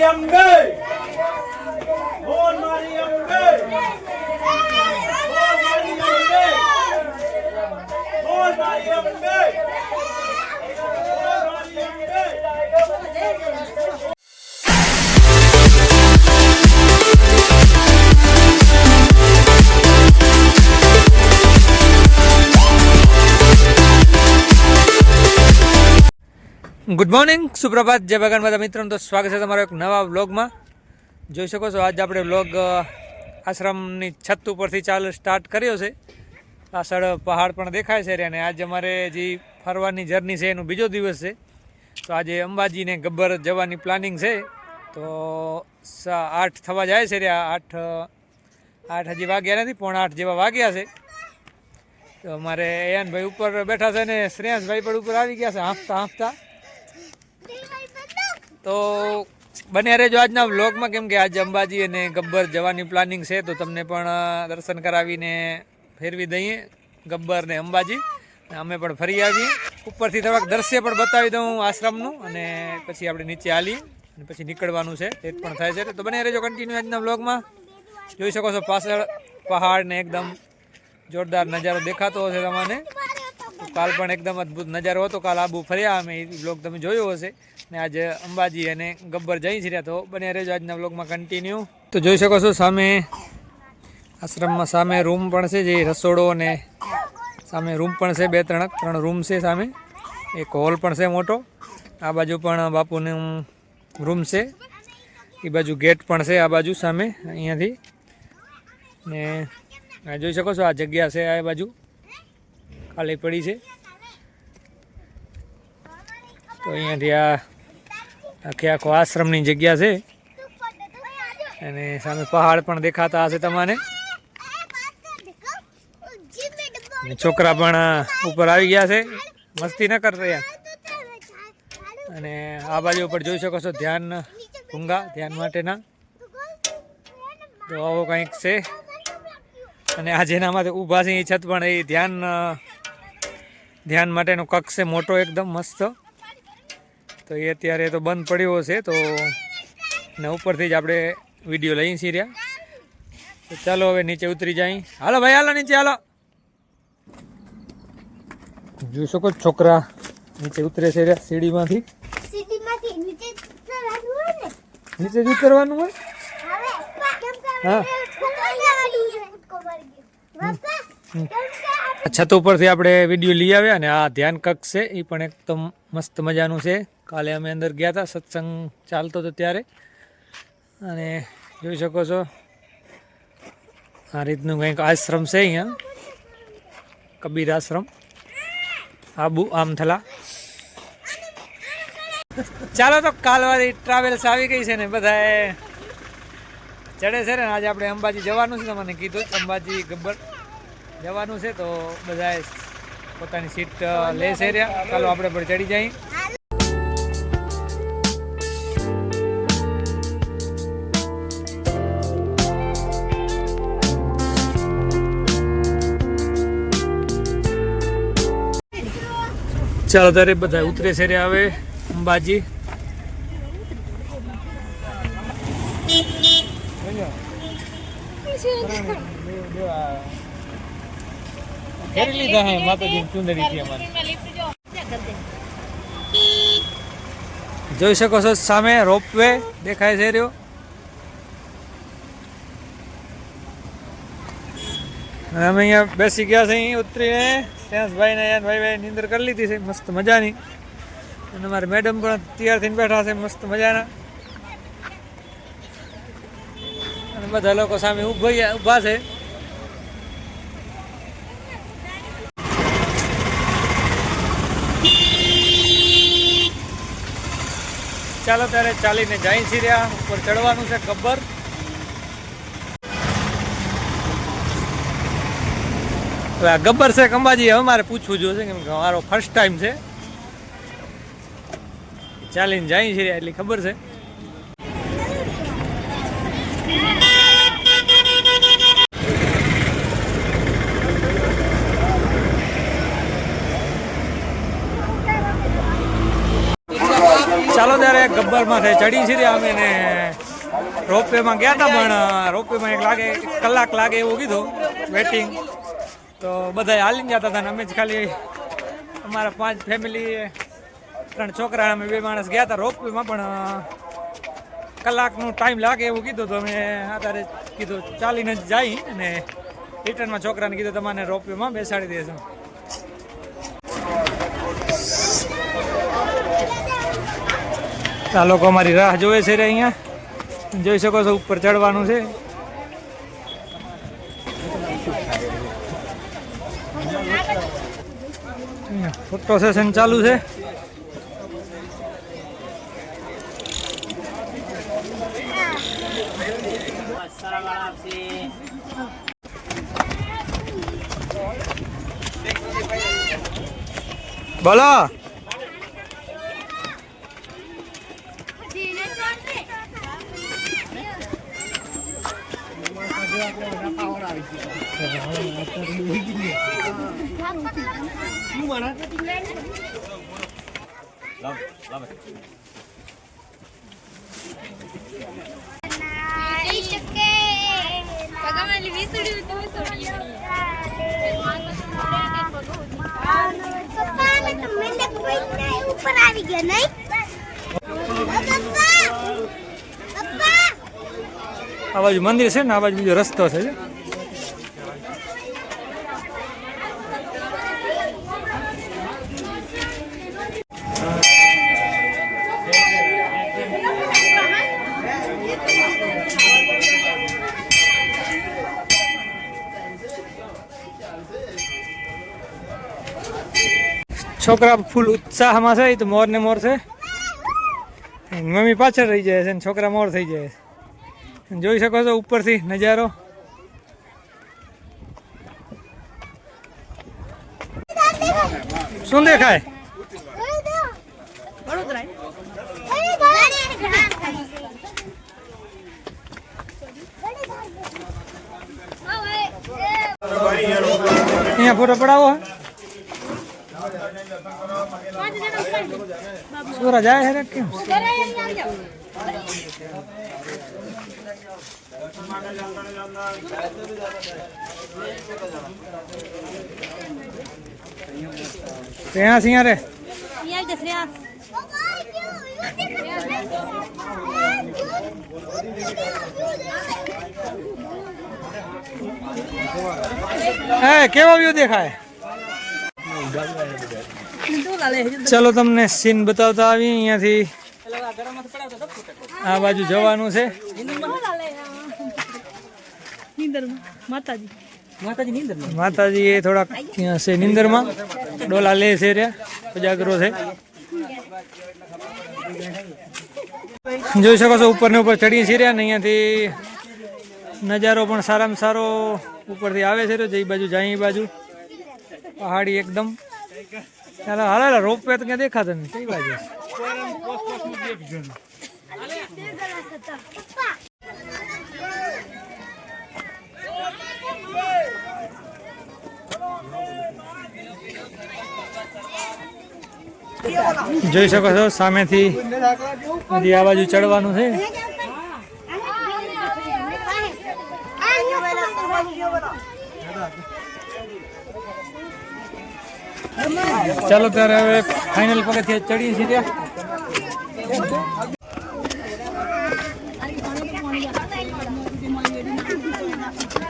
મારી good morning સુપ્રભાત જય ભગવાન બધા મિત્રો તો સ્વાગત છે તમારો એક નવા વ્લોગમાં. જોઈ શકો છો, આજ આપણે વ્લોગ આશ્રમની છત ઉપરથી ચાલ સ્ટાર્ટ કર્યો છે. પાછળ પહાડ પણ દેખાય છે અને આજે અમારે જે ફરવાની જર્ની છે એનો બીજો દિવસ છે. તો આજે અંબાજીને ગબ્બર જવાની પ્લાનિંગ છે. તો આઠ થવા જાય છે રહ્યા. આઠ આઠ હજી વાગ્યા નથી, પોણા આઠ જેવા વાગ્યા છે. તો અમારે એયાનભાઈ ઉપર બેઠા છે ને શ્રેયાસભાઈ પણ ઉપર આવી ગયા છે. હાંફતા હાંફતા. તો બને રહેજો આજના વ્લોગમાં કેમ કે આજે અંબાજી અને ગબ્બર જવાની પ્લાનિંગ છે, તો તમને પણ દર્શન કરાવીને ફેરવી દઈએ ગબ્બર ને અંબાજી. અમે પણ ફરી આવીએ. ઉપરથી થોડાક દ્રશ્ય પણ બતાવી દઉં આશ્રમનું. અને પછી આપણે નીચે હાલીએ. અને પછી નીકળવાનું છે, તે પણ થાય છે. તો બને રહેજો કન્ટિન્યુ આજના વ્લોગમાં જોઈ શકો છો પાછળ પહાડ ને એકદમ જોરદાર નજારો દેખાતો હશે તમને. તો કાલ પણ એકદમ અદ્ભુત નજારો હતો. કાલ આબુ ફર્યા અમે. એ બ્લોગ તમે જોયો હશે. ને આજે અંબાજી અને ગબ્બર જઈ રહ્યા તો બને રહેજો આજના બ્લોગમાં કન્ટિન્યુ તો જોઈ શકો છો સામે આશ્રમમાં સામે રૂમ પણ છે જે રસોડો અને સામે રૂમ પણ છે બે ત્રણ ત્રણ રૂમ છે સામે. એક હોલ પણ છે મોટો. આ બાજુ પણ બાપુનું રૂમ છે. એ બાજુ ગેટ પણ છે આ બાજુ સામે, અહીંયાથી. ને જોઈ શકો છો આ જગ્યા છે આ બાજુ. ખાલી પડી છે. તો અહીંયાથી આ આખે આખો આશ્રમની જગ્યા છે. અને સામે પહાડ પણ દેખાતા હશે તમને. છોકરા પણ ઉપર આવી ગયા છે. મસ્તી ન કરતા યાર અને આ બાજુ ઉપર જોઈ શકો છો ધ્યાન ભૂંગા, ધ્યાન માટેના. તો આવો કંઈક છે. અને આ જેના માટે ઊભા છે એ છત પણ એ ધ્યાન ધ્યાન માટેનો કક્ષ છે મોટો એકદમ મસ્ત તો એ અત્યારે તો બંધ પડ્યો છે તો ને ઉપરથી જ આપણે વીડિયો લઈ છીએ રહ્યા તો ચાલો હવે નીચે ઉતરી જાય હાલો ભાઈ હાલો નીચે હાલો જોઈ શકો છોકરા નીચે ઉતરે છે રહ્યા સીડીમાંથી નીચે જ ઉતરવાનું હોય હા. છત ઉપરથી આપણે વીડિયો લઈ આવ્યા અને આ ધ્યાન કક્ષ છે એ પણ એકદમ મસ્ત મજાનું છે. કાલે અમે અંદર ગયા હતા સત્સંગ ચાલતો હતો ત્યારે. અને જોઈ શકો છો, આ રીતનું કંઈક આશ્રમ છે અહીંયા, કબીર આશ્રમ. આબુ, આમથલા. ચાલો તો કાલવાળી ટ્રાવેલ્સ આવી ગઈ છે ને બધાએ. ચડે છે ને, આજે આપણે અંબાજી જવાનું છે, તમને કીધું, અંબાજી ગબ્બર. જવાનું છે તો બધાએ પોતાની સીટ લેશે રહ્યા. ચાલો આપણે પણ ચડી જઈએ ચાલો તારે બધા ઉતરે છે રે હવે અંબાજી. ફેરી લીધા હે માતાજી ચુંદડી થી અમારે. જોઈ શકો છો સામે રોપવે દેખાય છે રહ્યો. અમે અહીંયા બેસી ગયા છે અહીં ઉતરીને. શ્રેયાસભાઈ ને ભાઈ ભાઈ નીંદર કરી લીધી છે, મસ્ત મજાની. અને અમારે મેડમ પણ તૈયાર થઈને બેઠા છે, મસ્ત મજાના. અને બધા લોકો સામે ઊભા ઊભા છે. ચાલો ત્યારે ચાલીને જાય છીએ રહ્યા ઉપર ચડવાનું છે ગબ્બર હવે ગબ્બર છે અંબાજી હવે મારે પૂછવું જોઈએ કેમ કે મારો ફર્સ્ટ ટાઈમ છે. ચાલીને જાય છે એટલી ખબર છે. ગબ્બરમાં ચડી છે અમે ને રોપવેમાં ગયા હતા, પણ રોપવેમાં એક લાગે કલાક લાગે એવું કીધું વેટિંગ તો બધા હાલી જતા હતા ને, અમે જ ખાલી અમારા પાંચ ફેમિલી ત્રણ છોકરા અમે બે માણસ ગયા હતા રોપવેમાં, પણ કલાકનું ટાઈમ લાગે એવું કીધું તો અમે અત્યારે કીધું ચાલીને જ જઈ અને રિટર્નમાં છોકરાને કીધું, તમારે રોપવેમાં બેસાડી દેશું આ લોકો અમારી રાહ જોવે છે રે અહીંયા. જોઈ શકો છો, ઉપર ચડવાનું છે. ફોટો સેશન ચાલુ છે. બોલો. ઉપર આવી ગયા નહીં? આ બાજુ મંદિર છે ને, આ બાજુ બીજો રસ્તો છે. છોકરા ફૂલ ઉત્સાહમાં છે તો મોર ને મોર છે. મમ્મી પાછળ રહી જાય છે ને, છોકરા મોર થઈ જાય છે. જોઈ શકો છો ઉપરથી નજારો. શું દેખાય? અહીંયા ફોટો પડાવો. સુરા જાય છે કેમ? ત્યાં સિંહ રે હે કેવો વ્યૂ દેખાય? ચલો તમને સીન બતાવતા આવી અહીંયાથી. આ બાજુ જવાનું છે. માતાજી. એ થોડાક છે નિંદરમાં. ડોલા લે છે રહ્યા ઉજાગરો છે. જોઈ શકો છો ઉપર ને ઉપર ચડીએ છીએ રહ્યા ને અહીંયાથી નજારો પણ સારામાં સારો ઉપરથી આવે છે જે બાજુ જાય એ બાજુ. પહાડી એકદમ. ચાલો હાલો હાલો રોપ વે તો ક્યાં દેખાતા નહીં. કઈ બાજુ? જોઈ શકો છો, સામેથી બધી આ બાજુ ચડવાનું છે. ચાલો ત્યારે હવે ફાઇનલ પગથિયા ચડીએ છીએ ત્યાં. Yeah.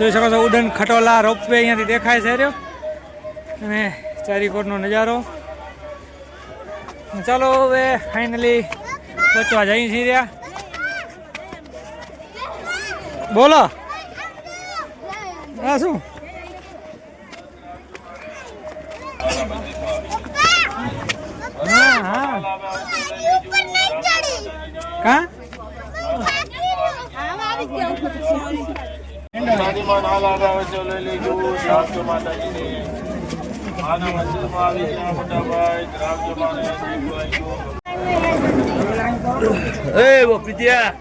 જોઈ શકો છો ઉડન ખટોલા રોપવે અહીંયાથી દેખાય છે રહ્યો. અને ચારીકોટનો નજારો. ચાલો હવે ફાઇનલી પહોંચવા જઈ છીએ રહ્યા. બોલો. હા શું? હા હા. ઉપર નહીં ચડી કા મારીમાં નાલ આવે છે, લઈ લેજો. રાખજો માતાજીને માના મંદિરમાં આવી ગયા મોટા ભાઈ રાખજો એ વો પીતિયા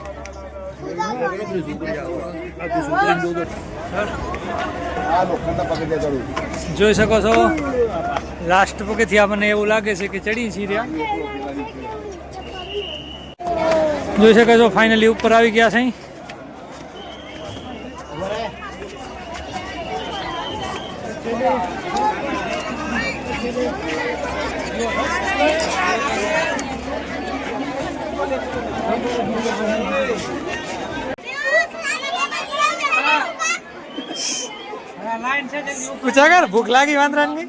જોઈ શકો છો? લાસ્ટ પગથિયા મને એવું લાગે છે કે ચડી છી રહ્યા. જોઈ શકો છો ફાઇનલી ઉપર આવી ગયા છે પૂછા ભૂખ લાગી વાંદરાની?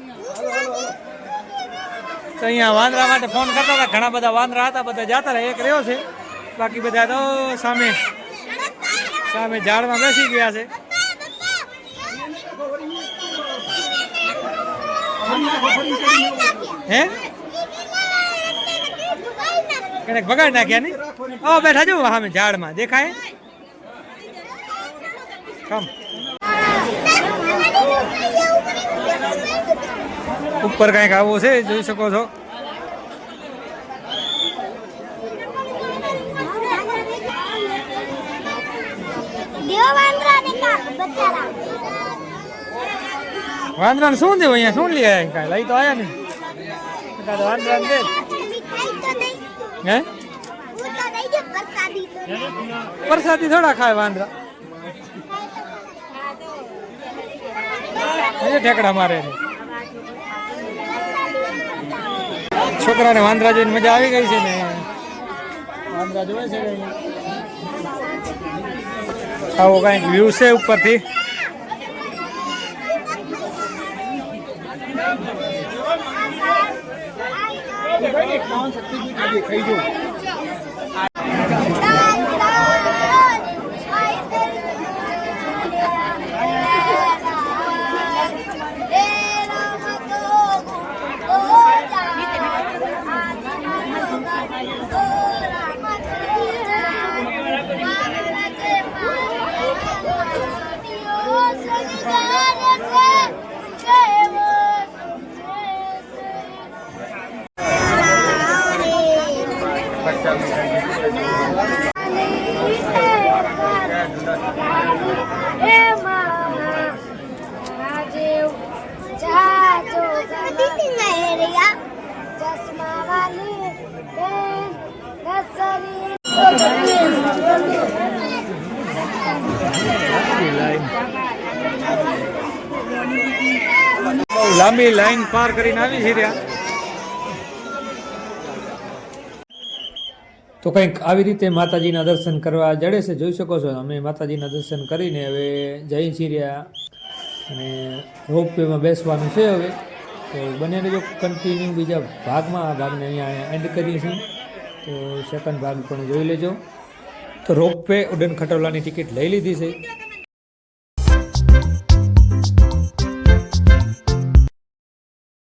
તો અહીંયા વાંદરા માટે ફોન કરતા હતા. ઘણા બધા વાંદરા હતા, બધા જતા રહ્યા, એક રહ્યો છે. બાકી બધા તો સામે સામે ઝાડમાં બેસી ગયા છે. હે કનેક બગાડ નાખ્યા ની ઓ બેઠા જો સામે ઝાડમાં દેખાય કમ ઉપર કંઈક આવો છે જોઈ શકો છો દેવ વાંદરા ને કાક બચારા વાંદરાને શું દેવું અહીંયા? શું લઈ આવ્યા કાંઈ? લઈ તો આવ્યા નહીં. એકાદ વાંદરાને દે. તો હે? તો પ્રસાદી તો થોડા ખાય વાંદરા. હજે ઠેકડા મારે છોકરાને વાંદરા જોઈને મજા આવી ગઈ છે ને. વાંદરા જોવે છે કે આવો કાંઈક વ્યૂ છે ઉપરથી. ચશ્મા લાંબી લાઈન પાર કરીને આવી છે રહ્યા તો કંઈક આવી રીતે માતાજીના દર્શન કરવા જડે છે, જોઈ શકો છો. અમે માતાજીના દર્શન કરીને હવે જઈ છીએ રહ્યા. અને રોપવેમાં બેસવાનું છે હવે. તો બને જો કન્ટિન્યુ બીજા ભાગમાં, આ ભાગને અહીંયા એન્ડ કરીએ છીએ. તો સેકન્ડ ભાગ પણ જોઈ લેજો. તો રોપવે ઉડન ખટોલાની ટિકિટ લઈ લીધી છે.